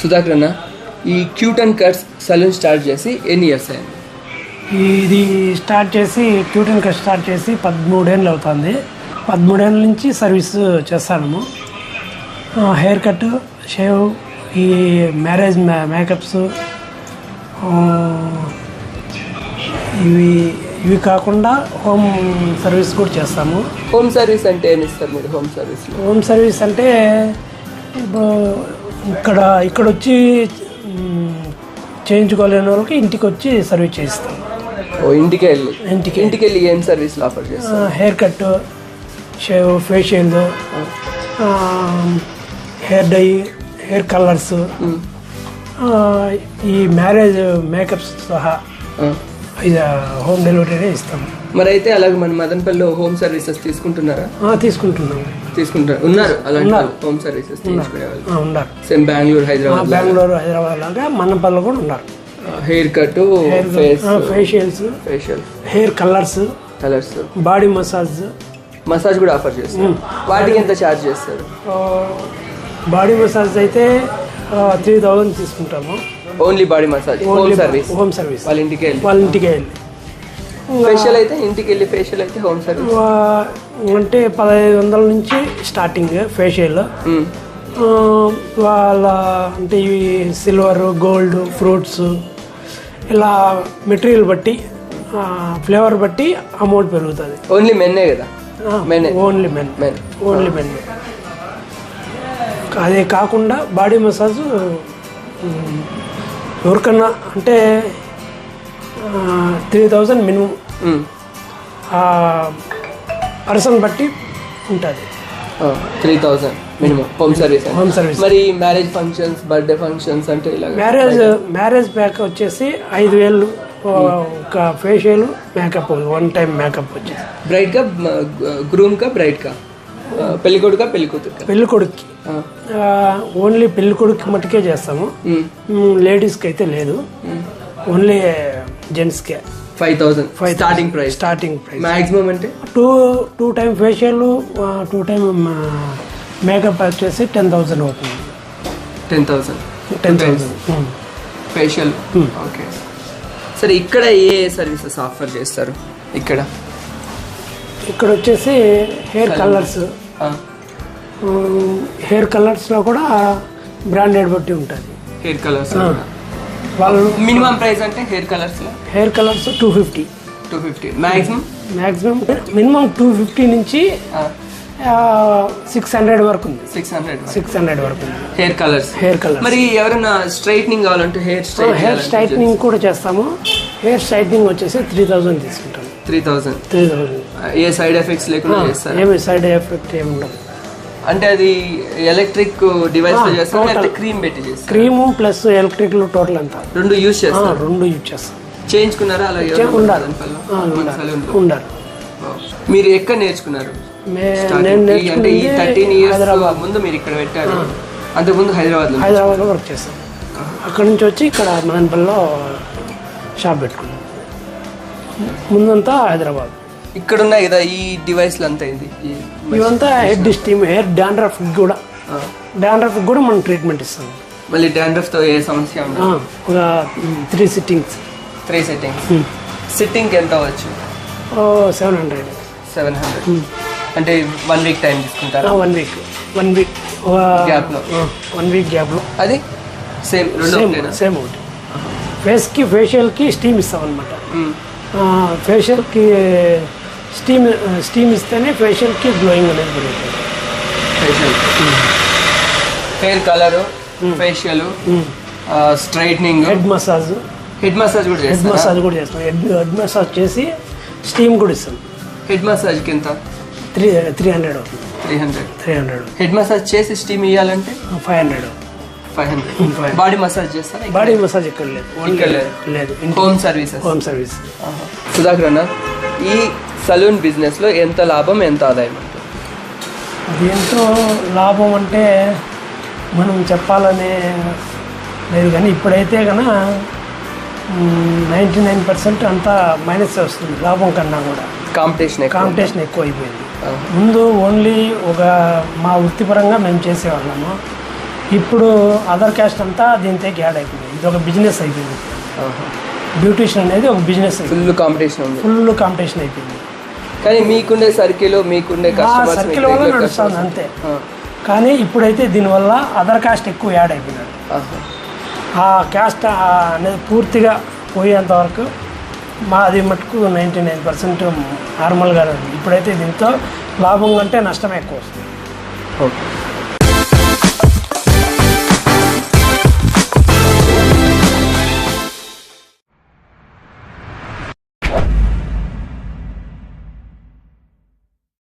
సుధాకర్ అన్న ఈ cute and cuts salon start చేసి ఎన్ని ఇయర్స్ అయింది? ఇది స్టార్ట్ చేసి క్యూటన్ కట్ స్టార్ట్ చేసి పదమూడేళ్ళు అవుతుంది. పదమూడేళ్ళ నుంచి సర్వీస్ చేస్తాను. హెయిర్ కట్ షేవ్ ఈ మ్యారేజ్ మేకప్స్ ఇవి ఇవి కాకుండా హోమ్ సర్వీస్ కూడా చేస్తాము. హోమ్ సర్వీస్ అంటే ఏమి ఇస్తారు మీరు? హోమ్ సర్వీస్లో? హోమ్ సర్వీస్ అంటే ఇప్పుడు ఇక్కడ ఇక్కడ వచ్చి చేయించుకోలేని వాళ్ళకి ఇంటికి వచ్చి సర్వీస్ చేయిస్తాం. ఓ ఇంటికి వెళ్ళి ఇంటికి. ఇంటికి వెళ్ళి ఏం సర్వీస్లు ఆఫర్ చేస్తారు? Hair cut shave facial hair dye hair colours ఈ మ్యారేజ్ మేకప్స్ సహా. ఇది హోమ్ డెలివరీనే ఇస్తాం. మరి అయితే అలాగే మన మదనపల్లిలో హోమ్ సర్వీసెస్ తీసుకుంటున్నారా? తీసుకుంటున్నాం. తీసుకుంటారు. ఉన్నారు. అలాంటి హోమ్ సర్వీసెస్ తీసుకునే వాళ్ళు. ఉన్నారు. సేమ్ బెంగళూరు హైదరాబాద్ బెంగళూరు హైదరాబాద్ లాగా మన్నపల్లి కూడా ఉన్నారు. Hair cut facials facial hair colours colours body massage massage కూడా ఆఫర్ చేస్తారు. వాటికి ఎంత ఛార్జ్ చేస్తారు? బాడీ మసాజ్ అయితే త్రీ థౌజండ్ తీసుకుంటాము. Only body massage home service home service వాళ్ళ ఇంటికి వెళ్ళి. వాళ్ళ ఇంటికి వెళ్ళి. ఫేషియల్ అయితే ఇంటికి వెళ్ళి ఫేషియల్ అయితే హోమ్ సర్వీస్ అంటే పదహైదు వందల నుంచి స్టార్టింగ్ ఫేషియల్ వాళ్ళ అంటే ఇవి సిల్వర్ గోల్డ్ ఫ్రూట్స్ ఇలా మెటీరియల్ బట్టి ఫ్లేవర్ బట్టి అమౌంట్ పెరుగుతుంది. ఓన్లీ మెన్నే కదా? Only men men only men అదే కాకుండా బాడీ మసాజ్ ఎవరికన్నా అంటే త్రీ థౌజండ్ మినిమం. పర్సన్ బట్టి ఉంటుంది. Three thousand minimum home service home service. మరి మ్యారేజ్ ఫంక్షన్స్ బర్త్డే ఫంక్షన్స్ అంటే ఇలా మ్యారేజ్ మ్యారేజ్ ప్యాక్ వచ్చేసి ఐదు వేలు ఒక facial makeup one time makeup వచ్చేసి. బ్రైడ్ కా గ్రూమ్ కా బ్రైడ్ కా? పెళ్ళి కొడుకా పెళ్ళి కూతురుకా పెళ్ళి కొడుక్కి ఓన్లీ పెళ్ళి కొడుక్కి మట్టుకే చేస్తాము లేడీస్కి అయితే లేదు. Only జెంట్స్కే. Five thousand. Starting price starting price maximum అంటే? Two two time facial two time makeup వచ్చేసి టెన్ థౌసండ్ అవుతుంది. Ten thousand. Ten thousand. Facial okay సరే ఇక్కడ ఏ సర్వీసెస్ ఆఫర్ చేస్తారు? ఇక్కడ. ఇక్కడ వచ్చేసి హెయిర్ కలర్స్ హెయిర్ కలర్స్లో కూడా బ్రాండెడ్ బట్టి ఉంటుంది. హెయిర్ కలర్స్ వాళ్ళు మినిమం ప్రైస్ అంటే hair colours hair colours two fifty two fifty maximum maximum minimum two fifty నుంచి సిక్స్ హండ్రెడ్ వరకు ఉంది. సిక్స్ హండ్రెడ్ సిక్స్ హండ్రెడ్ వరకు ఉంది. హెయిర్ కలర్స్ హెయిర్ కలర్ మరి ఎవరైనా స్ట్రైట్నింగ్ కావాలంటే హెయిర్ హెయిర్ స్ట్రైట్నింగ్ కూడా చేస్తాము. హెయిర్ స్ట్రైట్నింగ్ వచ్చేసి త్రీ థౌజండ్ తీసుకుంటాం త్రీ థౌసండ్ త్రీ థౌజండ్ ఏ సైడ్ ఎఫెక్ట్స్ లేకుండా చేస్తారు? ఏమి సైడ్ ఎఫెక్ట్ ఏమి ఉండదు. అంటే అది ఎలక్ట్రిక్ డివైస్ చేస్తారు లేకపోతే క్రీమ్ పెట్టి చేస్తారు? క్రీము ప్లస్ ఎలక్ట్రికల్ టోటల్ అంతా. రెండు యూస్ ఆ, చేస్తారు రెండు యూజ్ చేస్తాం. చేయించుకున్నారా? అలా ఎవరైనా ఉండాలి. ఉండాలి. మీరు ఎక్కడ నేర్చుకున్నారు? అంటే ఈ థర్టీన్ ఇయర్స్ హైదరాబాద్. ముందు మీరు ఇక్కడ పెట్టారు. అంతకుముందు హైదరాబాద్లో హైదరాబాద్లో వర్క్ చేస్తాం అక్కడ నుంచి వచ్చి ఇక్కడ మదనపల్లిలో షాప్ పెట్టుకున్నాం. ముందంతా హైదరాబాద్. ఇక్కడ ఉన్నాయి కదా ఈ డివైస్లు అంతా ఇది ఇవంతా హెడ్ స్టీమ్ హెయిర్ డాండ్రఫ్ కూడా. డాండ్రఫ్ కూడా మనం ట్రీట్మెంట్ ఇస్తాం. మళ్ళీ డాండ్రఫ్తో ఏ సమస్య ఒక three sittings three settings sitting ఎంత అవ్వచ్చు? సెవెన్ హండ్రెడ్ సెవెన్ హండ్రెడ్ అంటే వన్ వీక్ టైం తీసుకుంటారా? One week one week Gap లో. వన్ వీక్ గ్యాప్లో అది? సేమ్ రెండు సేమ్ సేమ్ ఒకటి. ఫేస్కి ఫేషియల్కి స్టీమ్ ఇస్తాం అనమాట. ఫేషియల్కి స్టీమ్ స్టీమ్ ఇస్తేనే ఫేషియల్కి గ్లోయింగ్ అనేది పెరుగుతుంది facial hair colour facial straightening head massage head massage కూడా హెడ్ మసాజ్ కూడా చేస్తాం. హెడ్ హెడ్ మసాజ్ చేసి స్టీమ్ కూడా ఇస్తాం. హెడ్ మసాజ్కి ఎంత? త్రీ త్రీ హండ్రెడ్ అవుతుంది three hundred three hundred head massage చేసి స్టీమ్ ఇవ్వాలంటే five hundred five hundred body massage చేస్తారా? బాడీ మసాజ్ ఇక్కడ లేదు. ఇక్కడ లేదు. లేదు home services home service Sudhakar అన్న ఈ సలూన్ బిజినెస్లో ఎంత లాభం ఎంత ఆదాయం? దీంతో లాభం అంటే మనం చెప్పాలనే లేదు కానీ ఇప్పుడైతే కన నైంటీ నైన్ పర్సెంట్ అంతా మైనస్ వస్తుంది లాభం కన్నా కూడా. కాంపిటీషన్ కాంపిటీషన్ ఎక్కువ అయిపోయింది ముందు ఓన్లీ ఒక మా వృత్తిపరంగా మేము చేసేవాళ్ళము. ఇప్పుడు అదర్ క్యాస్ట్ అంతా దీంతోకి యాడ్ అయిపోయింది. ఇది ఒక బిజినెస్ అయిపోయింది. బ్యూటిషియన్ అనేది ఒక బిజినెస్ ఫుల్ కాంపిటీషన్ ఉంది. ఫుల్ కాంపిటీషన్ అయిపోయింది. కానీ మీకుండే సర్కిల్ మీకుండే మా సర్కిల్ వల్ల నడుస్తుంది అంతే. కానీ ఇప్పుడైతే దీనివల్ల అదర్ కాస్ట్ ఎక్కువ యాడ్ అయిపోయినాడు ఆ క్యాస్ట్ అనేది పూర్తిగా పోయేంత వరకు మాది మటుకు నైంటీ నైన్ పర్సెంట్ నార్మల్గానే ఉంది. ఇప్పుడైతే దీంతో లాభం కంటే నష్టం ఎక్కువ వస్తుంది. ఓకే.